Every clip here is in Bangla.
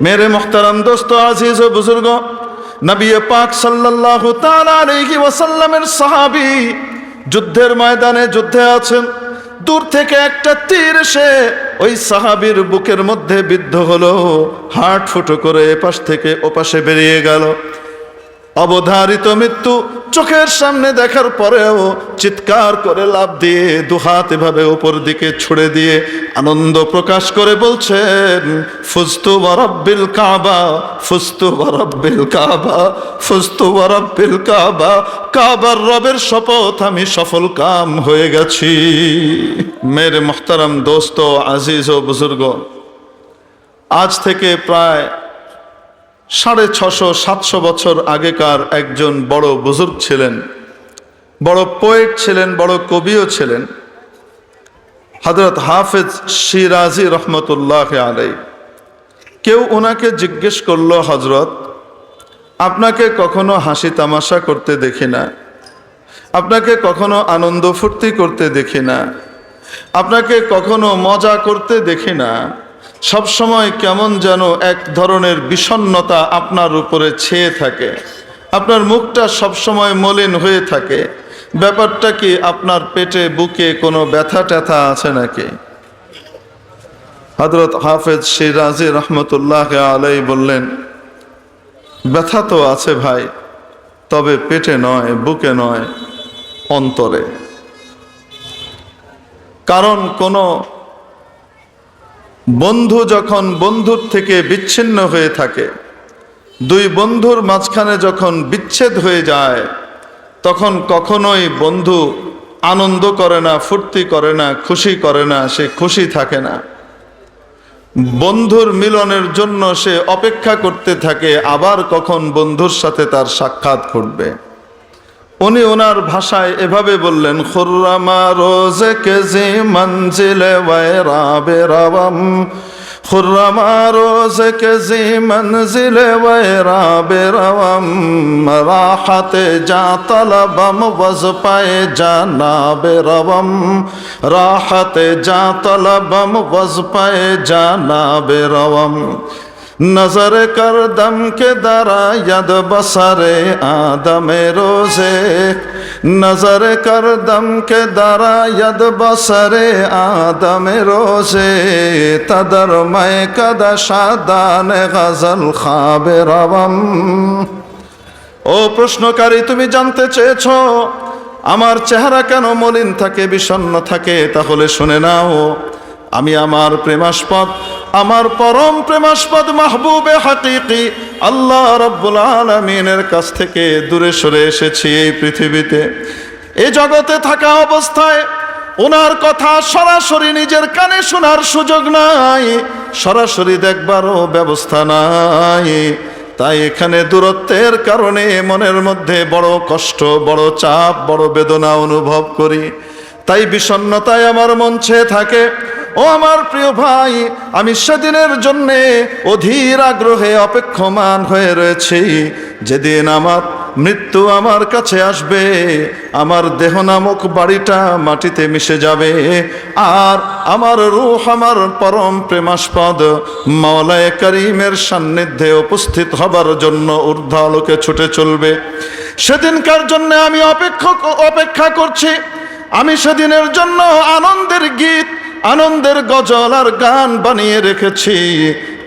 মেরে মোহতারাম দোস্ত আজিজ ও বুজুর্গ নবী পাক তাআলা আলাইহি ওয়াসাল্লামের সাহাবী যুদ্ধের ময়দানে যুদ্ধে আছেন। দূর থেকে একটা তীর এসে ওই সাহাবীর বুকের মধ্যে বিদ্ধ হলো হাট ফুটো করে এপাশ থেকে ওপাশে বেরিয়ে গেল। অবধারিত মৃত্যু চোখের সামনে দেখার পরেও চিৎকার করে লাভ দিয়ে দুহাত এভাবে উপর দিকে ছুড়ে দিয়ে আনন্দ প্রকাশ করে বলছেন, ফুস্তু বরব্বিল কাবা, ফুস্তু বরব্বিল কাবা, ফুস্তু বরব্বিল কাবা, কাবার রবের শপথ আমি সফল কাম হয়ে গেছি। মেরে মোহতারাম দোস্ত, আজিজ ও বুজুর্গ, আজ থেকে প্রায় সাড়ে ছশো, সাতশো বছর আগেকার একজন বড় বুজুর্গ ছিলেন, বড় পোয়েট ছিলেন, বড় কবিও ছিলেন হজরত হাফেজ সিরাজি রহমতুল্লাহ আলাই কেউ ওনাকে জিজ্ঞেস করল হজরত আপনাকে কখনো হাসি তামাশা করতে দেখি না? আপনাকে কখনো আনন্দ ফুর্তি করতে দেখি না? আপনাকে কখনো মজা করতে দেখি না? সবসময় কেমন যেন এক ধরনের বিষণ্ণতা আপনার উপরে ছেয়ে থাকে। আপনার মুখটা সবসময় মলিন হয়ে থাকে। ব্যাপারটা কি আপনার পেটে, বুকে কোনো ব্যথা ট্যাথা আছে নাকি? হজরত হাফেজ সিরাজি রহমতুল্লাহ আলাই বললেন, ব্যথা তো আছে ভাই, তবে পেটে নয়, বুকে নয়, অন্তরে। কারণ কোনো বন্ধু যখন বন্ধুর থেকে বিচ্ছিন্ন হয়ে থাকে, দুই বন্ধুর মাঝখানে যখন বিচ্ছেদ হয়ে যায়, তখন কখনোই বন্ধু আনন্দ করে না, ফুর্তি করে না, খুশি করে না, সে খুশি থাকে না। বন্ধুর মিলনের জন্য সে অপেক্ষা করতে থাকে, আবার কখন বন্ধুর সাথে তার সাক্ষাৎ ঘটবে। উনি ওনার ভাষায় এভাবে বললেন, খুর্রামা রোজে কেজি মঞ্জিলে ওয়াইরাবে রাবম খুর্রামা রোজে কেজি মঞ্জিলে ওয়াইরাবে রাবম রাহাতে যা তলবম বজ পায়ে জানাবে রবম রাহাতে যা তলবম বজ পায়ে জানাবে রবম নজর কর দমকে দারা যদ বসরে আদমে রোজে। নজর কর দমকে দারা যদ বসরে আদমে রোজে। তদর ময় কদ সাদান গজল খাব রবম। ও প্রশ্নকারী, তুমি জানতে চেয়েছ, আমার চেহারা কেন মলিন থাকে বিষণ্ন থাকে? তাহলে শুনে নাও, আমি আমার প্রেমাস্পদ আমার পরম প্রেমাস্পদ মাহবুবে হাকিকি আল্লাহ রব্বুল আলমিনের কাছ থেকে দূরে সরে এসেছি এই পৃথিবীতে। এই জগতে থাকা অবস্থায় ওনার কথা সরাসরি নিজের কানে শোনার সুযোগ নাই, সরাসরি দেখবারও ব্যবস্থা নাই। তাই এখানে দূরত্বের কারণে মনের মধ্যে বড় কষ্ট, বড় চাপ, বড় বেদনা অনুভব করি। তাই বিষণ্ণতায় আমার মন থাকে। ও আমার প্রিয় ভাই, আমি সেদিনের জন্যে অধীর আগ্রহে অপেক্ষমান হয়ে রয়েছি। যেদিন আমার মৃত্যু আমার কাছে আসবে, আমার দেহ নামক বাড়িটা মাটিতে মিশে যাবে, আর আমার রুহ আমার পরম প্রেমাস্পদ মাওলায় করিমের সান্নিধ্যে উপস্থিত হবার জন্য ঊর্ধ্ব আলোকে ছুটে চলবে। সেদিনকার জন্য আমি অপেক্ষা অপেক্ষা করছি। আমি সেদিনের জন্য আনন্দের গীত আনন্দের গজল আর গান বানিয়ে রেখেছি।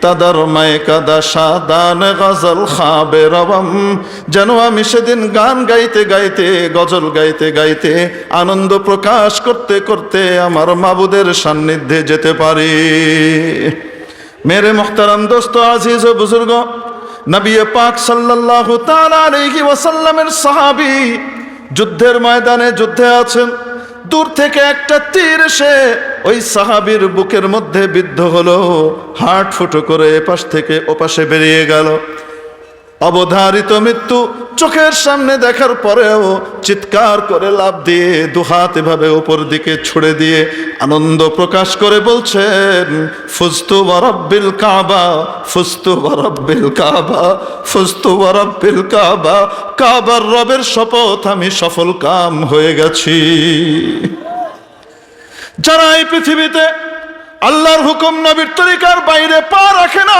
তাদার মায়ে কাদা সাদান গজল খাবে রবম। যেন আমি সেদিন গান গাইতে গাইতে, গজল গাইতে গাইতে, আনন্দ প্রকাশ করতে করতে আমার মাবুদের সান্নিধ্যে যেতে পারি। মেরে মোহতারাম দোস্ত, আজিজ ও বুজুর্গ, নবী পাক তাআলা আলাইহি ওয়াসাল্লামের সাহাবী, যুদ্ধের ময়দানে যুদ্ধে আছেন। দূর থেকে একটা তীর এসে ওই সাহাবির বুকের মধ্যে বিদ্ধ হলো হাট ফুটো করে এপাশ থেকে ওপাশে বেরিয়ে গেল। অবধারিত মৃত্যু চোখের সামনে দেখার পরেও চিৎকার করে লাভ দিয়ে দুহাত এভাবে উপর দিকে ছুড়ে দিয়ে আনন্দ প্রকাশ করে বলছেন, ফুস্তু বরব্বিল কাবা, ফুস্তু বরব্বিল কাবা, ফুস্তু বরব্বিল কাবা, কাবার রবের শপথ আমি সফল কাম হয়ে গেছি। যারা এই পৃথিবীতে আল্লাহর হুকুম নবীর তরিকার বাইরে পা রাখে না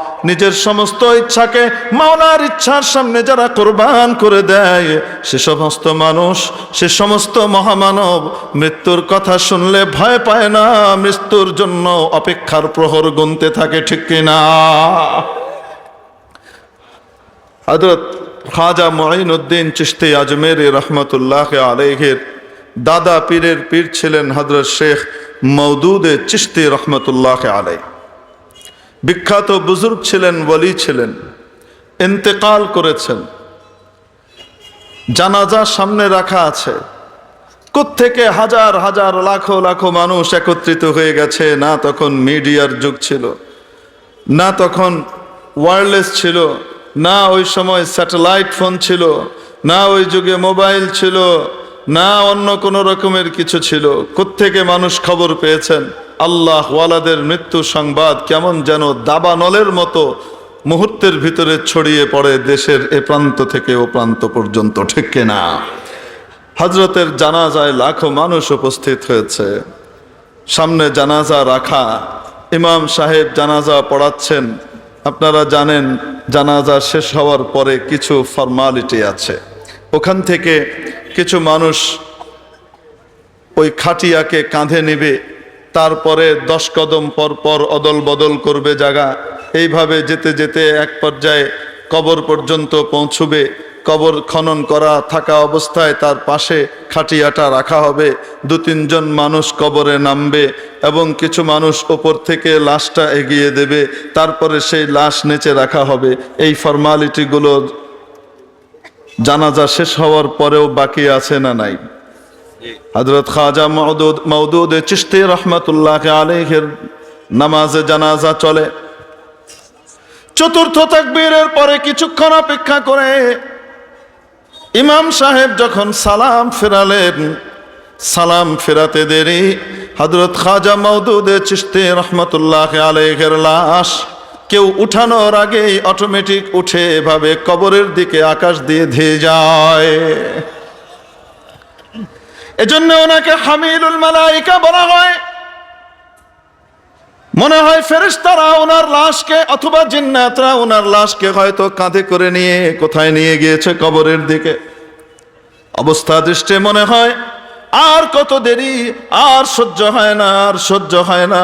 নিজের সমস্ত ইচ্ছাকে মাওলার ইচ্ছার সামনে যারা কোরবান করে দেয়, সে সমস্ত মানুষ, সে সমস্ত মহামানব মৃত্যুর কথা শুনলে ভয় পায় না, মৃত্যুর জন্য অপেক্ষার প্রহর গুনতে থাকে, ঠিক কিনা হজরত খাজা মঈনুদ্দিন চিশতি আজমের রহমতুল্লাহ আলহের দাদা পীরের পীর ছিলেন হজরত শেখ মৌদুদে চিশতি রহমতুল্লাহ আলাই বিখ্যাত বুজুর্গ ছিলেন বলি ছিলেন, ইন্তেকাল করেছেন। জানাজা সামনে রাখা আছে। থেকে হাজার হাজার, লাখো লাখো মানুষ একত্রিত হয়ে গেছে, না তখন মিডিয়ার যুগ ছিল, না তখন ওয়্যারলেস ছিল, না ওই সময় স্যাটেলাইট ফোন ছিল, না ওই যুগে মোবাইল ছিল না, অন্য কোনো রকমের কিছু ছিল। কোত্থেকে মানুষ খবর পেয়েছেন? আল্লাহ ওয়ালাদের মৃত্যু সংবাদ কেমন যেন দাবানলের মতো মুহূর্তের ভিতরে ছড়িয়ে পড়ে দেশের এ প্রান্ত থেকে ও প্রান্ত পর্যন্ত, ঠিক না? হজরতের জানাজায় লাখো মানুষ উপস্থিত হয়েছে। সামনে জানাজা রাখা। ইমাম সাহেব জানাজা পড়াচ্ছেন। আপনারা জানেন, জানাজা শেষ হওয়ার পরে কিছু ফর্মালিটি আছে। ওখান থেকে কিছু মানুষ ওই খাটিয়াকে কাঁধে নেবে, তারপরে দশ কদম পর পর অদল বদল করবে জায়গা এইভাবে যেতে যেতে এক পর্যায়ে কবর পর্যন্ত পৌঁছবে, কবর খনন করা থাকা অবস্থায় তার পাশে খাটিয়াটা রাখা হবে। দু তিনজন মানুষ কবরে নামবে এবং কিছু মানুষ ওপর থেকে লাশটা এগিয়ে দেবে, তারপরে সেই লাশ নিচে রাখা হবে। এই ফর্মালিটিগুলো জানাজা শেষ হওয়ার পরেও বাকি আছে না নাই? হজরত খাজা মৌদুদ মৌদুদ চিস্তি রহমতুল্লাহ আলহের নামাজে জানাজা চলে। চতুর্থ তাকবীরের পরে কিছুক্ষণ অপেক্ষা করে ইমাম সাহেব যখন সালাম ফেরালেন, সালাম ফেরাতে দেরি। হজরত খাজা মৌদুদে চিস্তি রহমতুল্লাহ আলহের লাশ কেউ উঠানোর আগেই অটোমেটিক উঠে এভাবে কবরের দিকে আকাশ দিয়ে ধেয়ে যায়। এজন্য ওনাকে হামিলুল মালাইকা বলা হয়। মনে হয় ফেরেশতারা ওনার লাশকে অথবা জিন্নাতরা ওনার লাশকে হয়তো কাঁধে করে নিয়ে কোথায় নিয়ে গিয়েছে কবরের দিকে। অবস্থা দৃষ্টে মনে হয়, আর কত দেরি, আর সহ্য হয় না, আর সহ্য হয় না।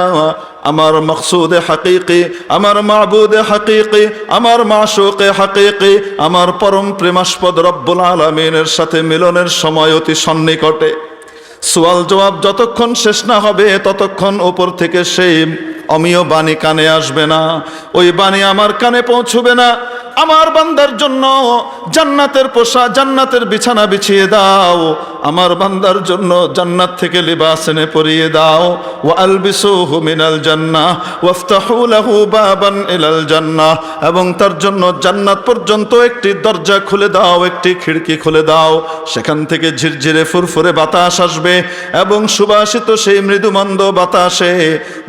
আমার মকসুদে হাকিকি, আমার মাহবুদে হাকিকি, আমার মাসুকে হাকিকি, আমার পরম প্রেমাস্পদ রব্বুল আলমিনের সাথে মিলনের সময় অতি সন্নিকটে। সোয়াল জবাব যতক্ষণ শেষ না হবে, ততক্ষণ ওপর থেকে সেই অমীয় বাণী কানে আসবে না। ওই বাণী আমার কানে পৌঁছবে না। আমার বান্দার জন্য জান্নাতের পোষা জান্নাতের বিছানা বিছিয়ে দাও। আমার বান্দার জন্য জান্নাত থেকে লিবাস এনে পরিয়ে দাও। ও আলবিসুহু মিনাল জান্নাহ ওয়াফতাহু লাহু বাবান ইলাল জান্নাহ এবং তার জন্য জান্নাত পর্যন্ত একটি দরজা খুলে দাও, একটি খিড়কি খুলে দাও। সেখান থেকে ঝিরঝিরে ফুরফুরে বাতাস আসবে, এবং সুবাসিত সেই মৃদুমন্দ বাতাসে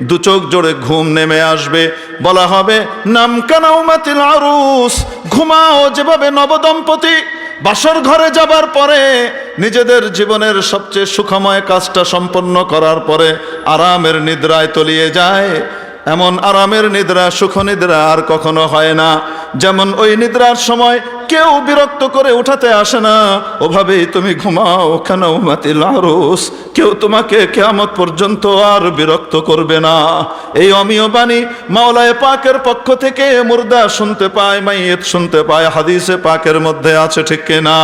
দু চোখ জোড়ে ঘুম নেমে আসবে। বলা হবে নাম কানাউমাতিল আরুস ঘুমাও যেভাবে নবদম্পতি, বাসর ঘরে যাবার পরে নিজেদের জীবনের সবচেয়ে সুখময় কাজটা সম্পন্ন করার পরে আরামের নিদ্রায় তলিয়ে যায়। এমন আরামের নিদ্রা সুখ নিদ্রা আর কখনো হয় না। যেমন ওই নিদ্রার সময় কেউ বিরক্ত করে উঠাতে আসে না। ওভাবেই তুমি ঘুমাও কেন মাতিল আরুস কেউ তোমাকে কেয়ামত পর্যন্ত আর বিরক্ত করবে না। এই অমীয় বাণী মাওলায় পাকের পক্ষ থেকে মুর্দা শুনতে পায়, মাইয়েত শুনতে পায়, হাদিসে পাকের মধ্যে আছে ঠিক না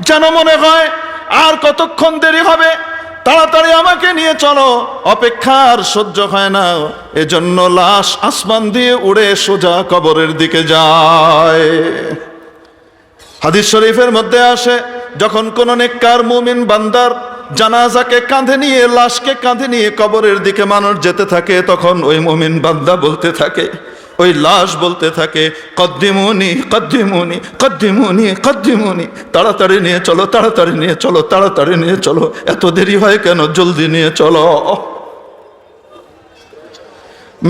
যেন মনে হয় আর কতক্ষণ দেরি হবে? তাড়াতাড়ি আমাকে নিয়ে চলো। অপেক্ষার সহ্য হয় না। এজন্য লাশ আসমান দিয়ে উড়ে সোজা কবরের দিকে যায়। হাদিস শরীফের মধ্যে আসে, যখন কোন নেককার মুমিন বান্দার জানাজাকে কাঁধে নিয়ে, লাশকে কাঁধে নিয়ে কবরের দিকে মানুষ যেতে থাকে, তখন ওই মুমিন বান্দা বলতে থাকে, ওই লাশ বলতে থাকে, কদ্দিমুনি কদ্দিমুনি কদ্দিমুনি কদ্দিমুনি, তাড়াতাড়ি নিয়ে চলো, তাড়াতাড়ি নিয়ে চলো, তাড়াতাড়ি নিয়ে চলো, এত দেরি হয় কেন, জলদি নিয়ে চলো।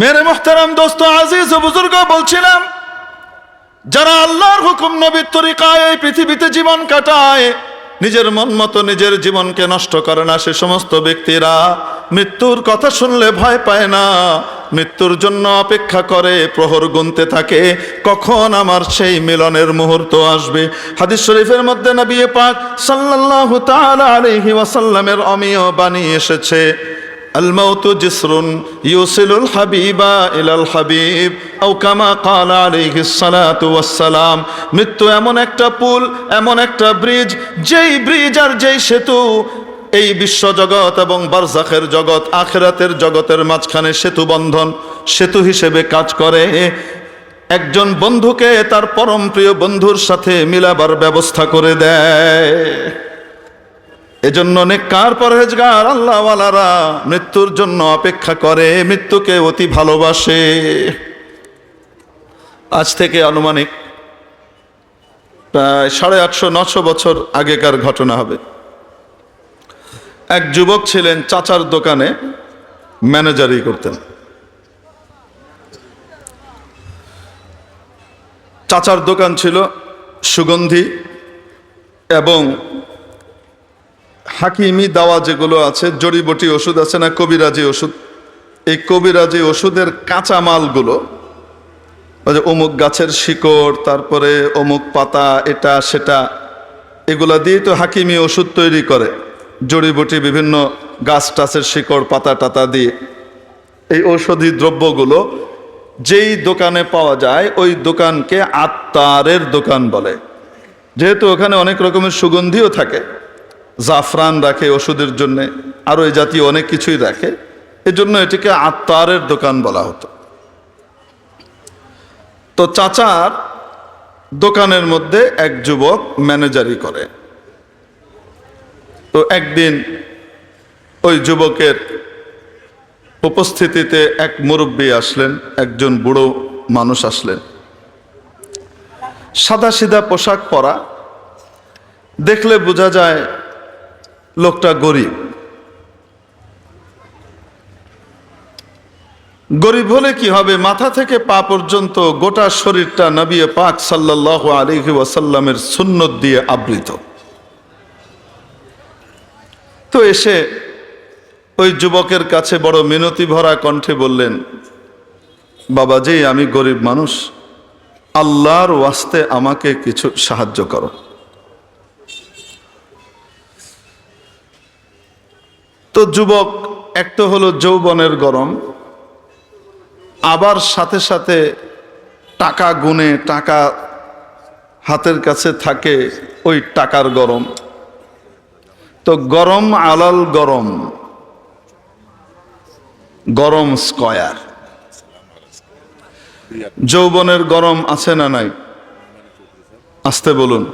মেরে মোহতারাম দোস্ত, আজিজ বুজুর্গ বলছিলাম যারা আল্লাহর হুকুম নবীর তরিকায় এই পৃথিবীতে জীবন কাটায়, নিজের মন মতো নিজের জীবনকে নষ্ট করে না, সে সমস্ত ব্যক্তিরা মৃত্যুর কথা শুনলে ভয় পায় না, মৃত্যুর জন্য অপেক্ষা করে, প্রহর গুনতে থাকে, কখন আমার সেই মিলনের মুহূর্ত আসবে? হাদিস শরীফের মধ্যে নবী পাক সাল্লাল্লাহু তাআলা আলাইহি ওয়াসাল্লামের অমিয় বাণী এসেছে الموت جسر يوصل الحبيب إلى الحبيب أو كما قال عليه الصلاة والسلام মৃত্যু এমন একটা পুল এমন একটা ব্রিজ যেই ব্রিজ আর যেই সেতু এই বিশ্ব জগৎ এবং বারজাখের জগৎ আখেরাতের জগতের মাঝখানে সেতু বন্ধন সেতু হিসেবে কাজ করে একজন বন্ধুকে তার পরম প্রিয় বন্ধুর সাথে মিলাবার ব্যবস্থা করে দেয় এজন্য নেককার পরহেজগার, আল্লাহওয়ালারা মৃত্যুর জন্য অপেক্ষা করে, মৃত্যুকে অতি ভালোবাসে। আজ থেকে আনুমানিক প্রায় সাড়ে আটশো, নশো বছর আগেকার ঘটনা হবে। এক যুবক ছিলেন চাচার দোকানে ম্যানেজারি করতেন। চাচার দোকান ছিল সুগন্ধি এবং হাকিমি দাওয়া যেগুলো আছে, জড়িবটি ওষুধ আছে না কবিরাজি ওষুধ? এই কবিরাজি ওষুধের কাঁচা মালগুলো ওই যে অমুক গাছের শিকড়, তারপরে অমুক পাতা, এটা, সেটা, এগুলা দিয়ে তো হাকিমি ওষুধ তৈরি করে। জড়িবটি, বিভিন্ন গাছ টাছের শিকড়, পাতা টাতা দিয়ে। এই ঔষধি দ্রব্যগুলো যেই দোকানে পাওয়া যায়, ওই দোকানকে আত্মারের দোকান বলে। যেহেতু ওখানে অনেক রকমের সুগন্ধিও থাকে জাফরান রাখে ওষুধের জন্য, আরও এই জাতীয় অনেক কিছুই রাখে। এজন্য এটিকে আত্মারের দোকান বলা হতো। তো চাচার দোকানের মধ্যে এক যুবক ম্যানেজারি করে। তো একদিন ওই যুবকের উপস্থিতিতে এক মুরব্বী আসলেন, একজন বুড়ো মানুষ আসলেন। সাদা সিধা পোশাক পরা, দেখলে বোঝা যায় লোকটা গরিব। গরিব হলে কি হবে? মাথা থেকে পা পর্যন্ত গোটা শরীরটা নবী পাক সাল্লাহ আলহি ওয়াসাল্লামের সুন্নত দিয়ে আবৃত। তো এসে ওই যুবকের কাছে বড় মিনতি ভরা কণ্ঠে বললেন, বাবাজি, আমি গরিব মানুষ। আল্লাহর ওয়াস্তে আমাকে কিছু সাহায্য করো। তো যুবক, এক তো হলো যৌবনের গরম, আবার সাথে সাথে টাকা গুনে টাকা হাতের কাছে থাকে ওই টাকার গরম। তো গরম আলাল গরম গরম স্কয়ার। যৌবনের গরম আছে না নাই? আসতে বলুন।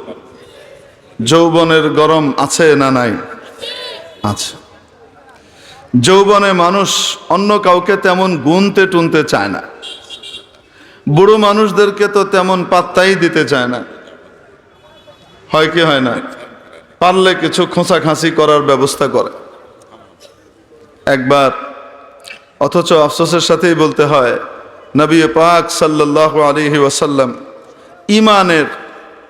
যৌবনের গরম আছে না নাই? আছে। যৌবনে মানুষ অন্য কাউকে তেমন গুনতে টুনতে চায় না। বুড়ো মানুষদেরকে তো তেমন পাত্তাই দিতে চায় না। হয় কি হয় না? পারলে কিছু খোঁচাখাঁচি করার ব্যবস্থা করে। একবার অথচ আফসোসের সাথেই বলতে হয়, নবী পাক সাল্লাহ আলিহি ওয়াসাল্লাম ইমানের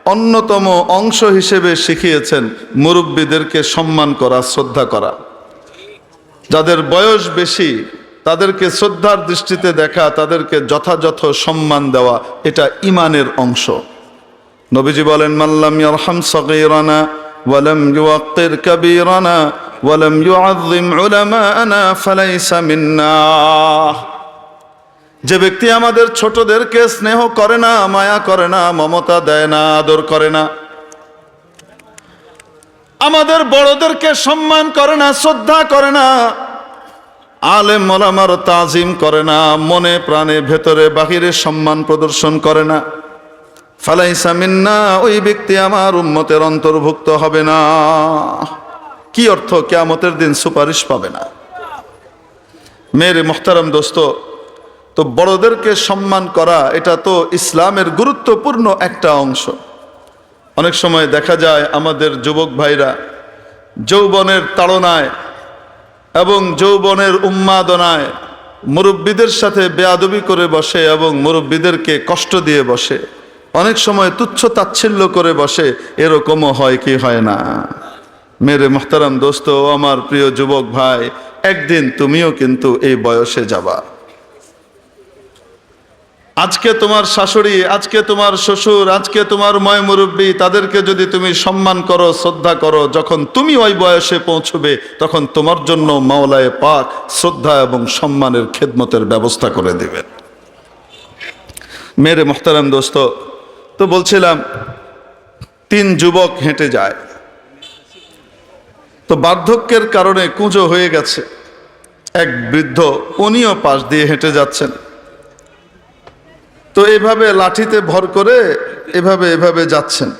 অন্যতম অংশ হিসেবে শিখিয়েছেন মুরব্বীদেরকে সম্মান করা, শ্রদ্ধা করা। যাদের বয়স বেশি, তাদেরকে শ্রদ্ধার দৃষ্টিতে দেখা, তাদেরকে যথাযথ সম্মান দেওয়া, এটা ইমানের অংশ। নবীজি বলেন মাল্লাম ইয়ারহাম সগীরানা ওয়ালাম ইউআক্কির কাবীরানা ওয়ালাম ইউআযযিম উলামাআনা ফালাইসা মিন্না। যে ব্যক্তি আমাদের ছোটদেরকে স্নেহ করে না, মায়া করে না, মমতা দেয় না, আদর করে না আমাদের বড়দেরকে সম্মান করে না, শ্রদ্ধা করে না, আলেম মলামার তাজিম করে না, মনে প্রাণে ভেতরে বাহিরে সম্মান প্রদর্শন করে না। ফালাইসা মিন্না, ওই ব্যক্তি আমার উম্মতের অন্তর্ভুক্ত হবে না। কি অর্থ? কেয়ামতের দিন সুপারিশ পাবে না। মেরে মোহতারাম দোস্ত, তো বড়দেরকে সম্মান করা, এটা তো ইসলামের গুরুত্বপূর্ণ একটা অংশ। অনেক সময় দেখা যায় আমাদের যুবক ভাইরা যৌবনের তাড়নায় এবং যৌবনের উন্মাদনায় মুরব্বীদের সাথে বেয়াদবি করে বসে এবং মুরব্বীদেরকে কষ্ট দিয়ে বসে। অনেক সময় তুচ্ছ তাচ্ছিল্য করে বসে। এরকমও হয় কি হয় না? মেরে মোহতারাম দোস্ত আমার প্রিয় যুবক ভাই, একদিন তুমিও কিন্তু এই বয়সে যাবা। আজকে তোমার শাশুড়ি, আজকে তোমার শ্বশুর, আজকে তোমার ময় মুরব্বী, তাদেরকে যদি তুমি সম্মান করো, শ্রদ্ধা করো, যখন তুমি ওই বয়সে পৌঁছবে, তখন তোমার জন্য মাওলায় পাক শ্রদ্ধা এবং সম্মানের খেদমতের ব্যবস্থা করে দেবেন মেরে মোহতারাম দোস্ত, তো বলছিলাম, তিন যুবক হেঁটে যায়। তো বার্ধক্যের কারণে কুঁজো হয়ে গেছে। এক বৃদ্ধ উনিও পাশ দিয়ে হেঁটে যাচ্ছেন। তো এভাবে লাঠিতে ভর করে এভাবে এভাবে যাচ্ছেন।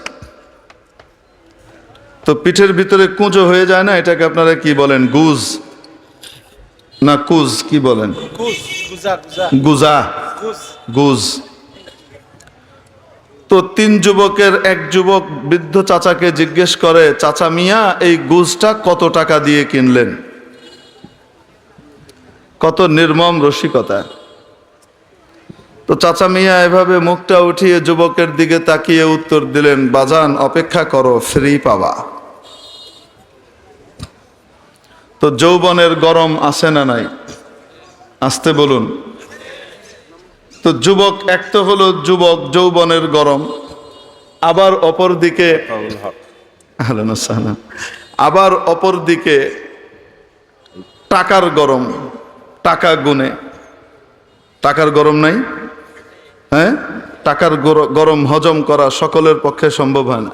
তো পিঠের ভিতরে কুঁজো হয়ে যায় না? এটাকে আপনারা কি বলেন? গুজ? না, কুজ কি বলেন? গুজা। গুজ। তো তিন যুবকের এক যুবক বৃদ্ধ চাচাকে জিজ্ঞেস করে, চাচা মিয়া, এই গুজটা কত টাকা দিয়ে কিনলেন? কত নির্মম রসিকতা। তো চাচা মিয়া, এভাবে মুখটা উঠিয়ে যুবকের দিকে তাকিয়ে উত্তর দিলেন, বাজান, অপেক্ষা করো, ফ্রি পাবা। তো যৌবনের গরম আসে না নাই? আসতে বলুন। তো যুবক, এক তো হলো যুবক, যৌবনের গরম। আবার অপর দিকে। আবার অপর দিকে টাকার গরম, টাকা গুনে টাকার গরম নাই? হ্যাঁ? টাকার গর- গরম হজম করা সকলের পক্ষে সম্ভব হয় না।